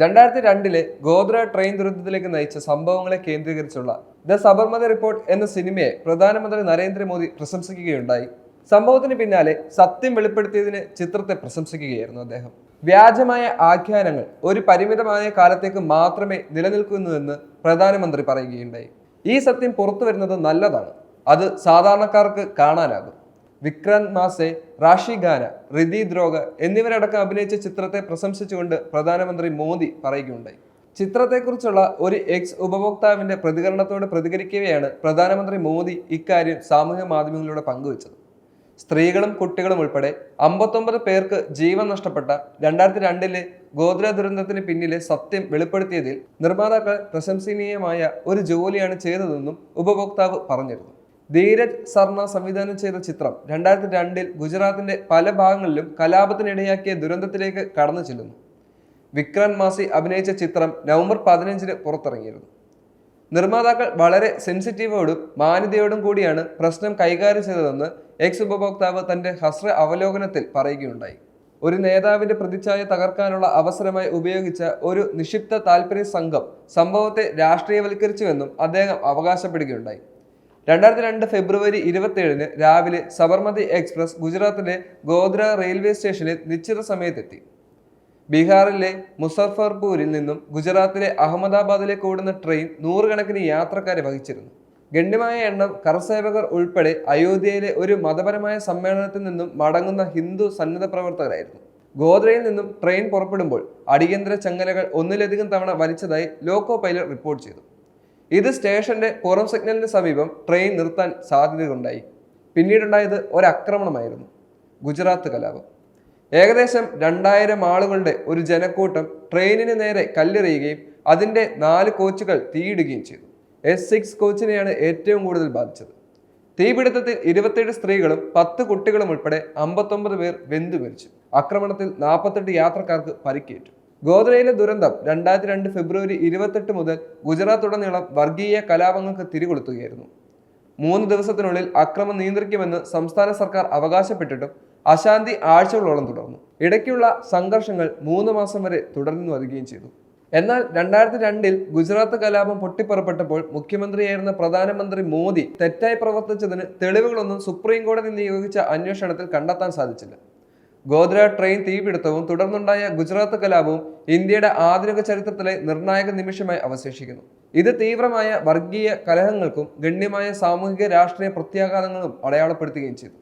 രണ്ടായിരത്തി രണ്ടിലെ ഗോദ്ര ട്രെയിൻ ദുരന്തത്തിലേക്ക് നയിച്ച സംഭവങ്ങളെ കേന്ദ്രീകരിച്ചുള്ള ദ സബർമതി റിപ്പോർട്ട് എന്ന സിനിമയെ പ്രധാനമന്ത്രി നരേന്ദ്രമോദി പ്രശംസിക്കുകയുണ്ടായി. സംഭവത്തിന് പിന്നാലെ സത്യം വെളിപ്പെടുത്തിയതിന് ചിത്രത്തെ പ്രശംസിക്കുകയായിരുന്നു അദ്ദേഹം. വ്യാജമായ ആഖ്യാനങ്ങൾ ഒരു പരിമിതമായ കാലത്തേക്ക് മാത്രമേ നിലനിൽക്കുന്നുവെന്ന് പ്രധാനമന്ത്രി പറയുകയുണ്ടായി. ഈ സത്യം പുറത്തു വരുന്നത് നല്ലതാണ്. അത് സാധാരണക്കാർക്ക് കാണാനാകും. വിക്രാന്ത് മാസെ റാഷി ഖാന റിതി ദ്രോഗ എന്നിവരടക്കം അഭിനയിച്ച ചിത്രത്തെ പ്രശംസിച്ചുകൊണ്ട് പ്രധാനമന്ത്രി മോദി പറയുകയുണ്ടായി. ചിത്രത്തെക്കുറിച്ചുള്ള ഒരു എക്സ് ഉപഭോക്താവിന്റെ പ്രതികരണത്തോട് പ്രതികരിക്കുകയാണ് പ്രധാനമന്ത്രി മോദി ഇക്കാര്യം സാമൂഹ്യ മാധ്യമങ്ങളിലൂടെ പങ്കുവച്ചത്. സ്ത്രീകളും കുട്ടികളും ഉൾപ്പെടെ അമ്പത്തൊമ്പത് പേർക്ക് ജീവൻ നഷ്ടപ്പെട്ട രണ്ടായിരത്തി രണ്ടിലെ ഗോദ്ര ദുരന്തത്തിന് പിന്നിലെ സത്യം വെളിപ്പെടുത്തിയതിൽ നിർമ്മാതാക്കൾ പ്രശംസനീയമായ ഒരു ജോലിയാണ് ചെയ്തതെന്നും ഉപഭോക്താവ് പറഞ്ഞിരുന്നു. ധീരജ് സർണ സംവിധാനം ചെയ്ത ചിത്രം രണ്ടായിരത്തി രണ്ടിൽ ഗുജറാത്തിന്റെ പല ഭാഗങ്ങളിലും കലാപത്തിനിടയാക്കിയ ദുരന്തത്തിലേക്ക് കടന്നു ചെല്ലുന്നു. വിക്രാന്ത് മാസി അഭിനയിച്ച ചിത്രം നവംബർ പതിനഞ്ചിന് പുറത്തിറങ്ങിയിരുന്നു. നിർമ്മാതാക്കൾ വളരെ സെൻസിറ്റീവോടും മാന്യതയോടും കൂടിയാണ് പ്രശ്നം കൈകാര്യം ചെയ്തതെന്ന് എക്സ് ഉപഭോക്താവ് തന്റെ ഹസ്ര അവലോകനത്തിൽ പറയുകയുണ്ടായി. ഒരു നേതാവിന്റെ പ്രതിച്ഛായ തകർക്കാനുള്ള അവസരമായി ഉപയോഗിച്ച ഒരു നിക്ഷിപ്ത താല്പര്യ സംഘം സംഭവത്തെ രാഷ്ട്രീയവൽക്കരിച്ചുവെന്നും അദ്ദേഹം അവകാശപ്പെടുകയുണ്ടായി. രണ്ടായിരത്തി രണ്ട് ഫെബ്രുവരി ഇരുപത്തിയേഴിന് രാവിലെ സബർമതി എക്സ്പ്രസ് ഗുജറാത്തിലെ ഗോദ്ര റെയിൽവേ സ്റ്റേഷനിൽ നിശ്ചിത സമയത്തെത്തി. ബീഹാറിലെ മുസഫർപൂരിൽ നിന്നും ഗുജറാത്തിലെ അഹമ്മദാബാദിലേക്ക് ഓടുന്ന ട്രെയിൻ നൂറുകണക്കിന് യാത്രക്കാരെ വഹിച്ചിരുന്നു. ഗണ്യമായ എണ്ണം കർസേവകർ ഉൾപ്പെടെ അയോധ്യയിലെ ഒരു മതപരമായ സമ്മേളനത്തിൽ നിന്നും മടങ്ങുന്ന ഹിന്ദു സന്നദ്ധ പ്രവർത്തകരായിരുന്നു. ഗോദ്രയിൽ നിന്നും ട്രെയിൻ പുറപ്പെടുമ്പോൾ അടിയന്തര ചങ്ങലകൾ ഒന്നിലധികം തവണ വലിച്ചതായി ലോക്കോ പൈലറ്റ് റിപ്പോർട്ട് ചെയ്തു. ഇത് സ്റ്റേഷന്റെ പുറം സിഗ്നലിന് സമീപം ട്രെയിൻ നിർത്താൻ സാധ്യതയുണ്ടായി. പിന്നീടുണ്ടായത് ഒരാക്രമണമായിരുന്നു. ഗുജറാത്ത് കലാപം. ഏകദേശം രണ്ടായിരം ആളുകളുടെ ഒരു ജനക്കൂട്ടം ട്രെയിനിന് നേരെ കല്ലെറിയുകയും അതിന്റെ നാല് കോച്ചുകൾ തീയിടുകയും ചെയ്തു. എസ് സിക്സ് കോച്ചിനെയാണ് ഏറ്റവും കൂടുതൽ ബാധിച്ചത്. തീപിടുത്തത്തിൽ ഇരുപത്തേഴ് സ്ത്രീകളും പത്ത് കുട്ടികളും ഉൾപ്പെടെ അമ്പത്തൊമ്പത് പേർ വെന്തു മരിച്ചു ആക്രമണത്തിൽ നാൽപ്പത്തെട്ട് യാത്രക്കാർക്ക് പരിക്കേറ്റു. ഗോദ്രയിലെ ദുരന്തം രണ്ടായിരത്തി രണ്ട് ഫെബ്രുവരി ഇരുപത്തെട്ട് മുതൽ ഗുജറാത്തുടനീളം വർഗീയ കലാപങ്ങൾക്ക് തിരികൊളുത്തുകയായിരുന്നു. മൂന്ന് ദിവസത്തിനുള്ളിൽ അക്രമം നിയന്ത്രിക്കുമെന്ന് സംസ്ഥാന സർക്കാർ അവകാശപ്പെട്ടിട്ടും അശാന്തി ആഴ്ചകളോളം തുടർന്നു. ഇടയ്ക്കുള്ള സംഘർഷങ്ങൾ മൂന്ന് മാസം വരെ തുടർന്നു വരികയും ചെയ്തു. എന്നാൽ രണ്ടായിരത്തി രണ്ടിൽ ഗുജറാത്ത് കലാപം പൊട്ടിപ്പുറപ്പെട്ടപ്പോൾ മുഖ്യമന്ത്രിയായിരുന്ന പ്രധാനമന്ത്രി മോദി തെറ്റായി പ്രവർത്തിച്ചതിന് തെളിവുകളൊന്നും സുപ്രീം കോടതി നിയോഗിച്ച അന്വേഷണത്തിൽ കണ്ടെത്താൻ സാധിച്ചില്ല. ഗോദ്ര ട്രെയിൻ തീപിടുത്തവും തുടർന്നുണ്ടായ ഗുജറാത്ത് കലാപവും ഇന്ത്യയുടെ ആധുനിക ചരിത്രത്തിലെ നിർണായക നിമിഷമായി അവശേഷിക്കുന്നു. ഇത് തീവ്രമായ വർഗീയ കലഹങ്ങൾക്കും ഗണ്യമായ സാമൂഹിക രാഷ്ട്രീയ പ്രത്യാഘാതങ്ങളും അടയാളപ്പെടുത്തുകയും ചെയ്തു.